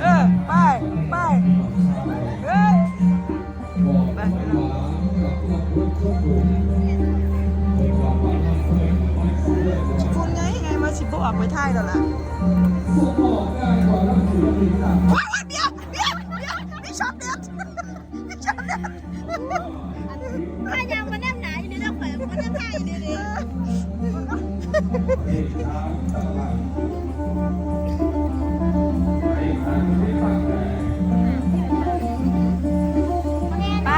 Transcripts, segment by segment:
เออไปไปเฮ้ยไปคุณไงไงมาสิบออกไปท่ายแล้วล่ะว้าวเดี๋ยว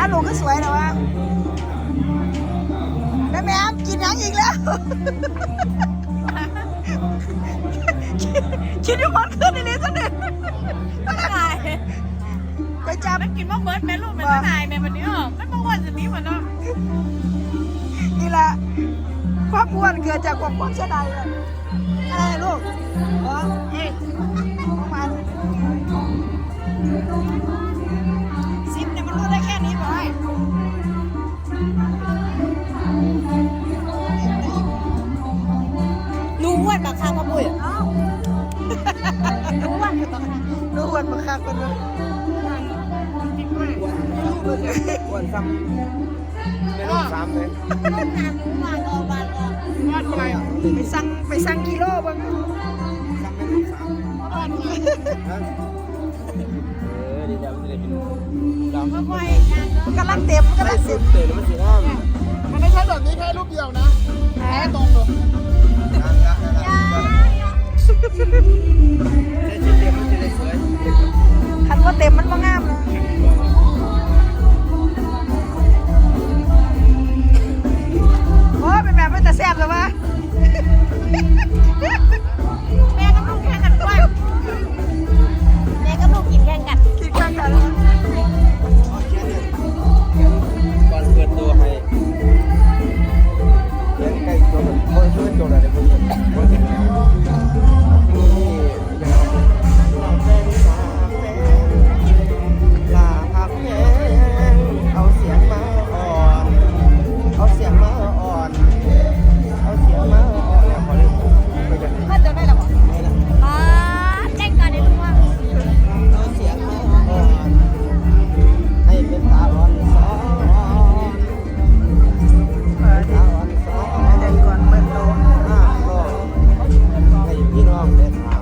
ป้าลูกก็สวยนะวะแม่แม่กินยังอีกแล้วคิดว่ามันขึ้นในนี้สักหนึ่งตายไปจับมันกินว่าเบิร์ดแม่ลูกแม่ตายแม่วันนี้อ๋อไม่บอกว่าจะนี้มันเนาะนี่แหละความอ้วนเกิดจากความความเสียดายเลยอะไรลูกอ๋อเอ๊ะประมาณ อ้วนบักคางพ่อปุ้ยเอ้าหนูอ้วนบักคางรู้อ้วนมาคักคนนึงอ้วนซ้ำไม่รู้ซ้ำเลยต้นน้ำหนูหวานออกหวานออกวาดอะไรอะไปสั่งไปสั่งกิโลบ้างซ้ำไม่รู้ซ้ำอ่อนเลยฮะเออเดี๋ยวจะได้เป็นดำพ่อปุ้ยงานเนาะกำลังเต็มกำลังสุเต็ดมเตะมันสีน้ำมันไม่ใช่แบบนี้แค่รูปเดียวนะแพ้ตรงเลย คันว่าเต็มมันก็งามนะโพี่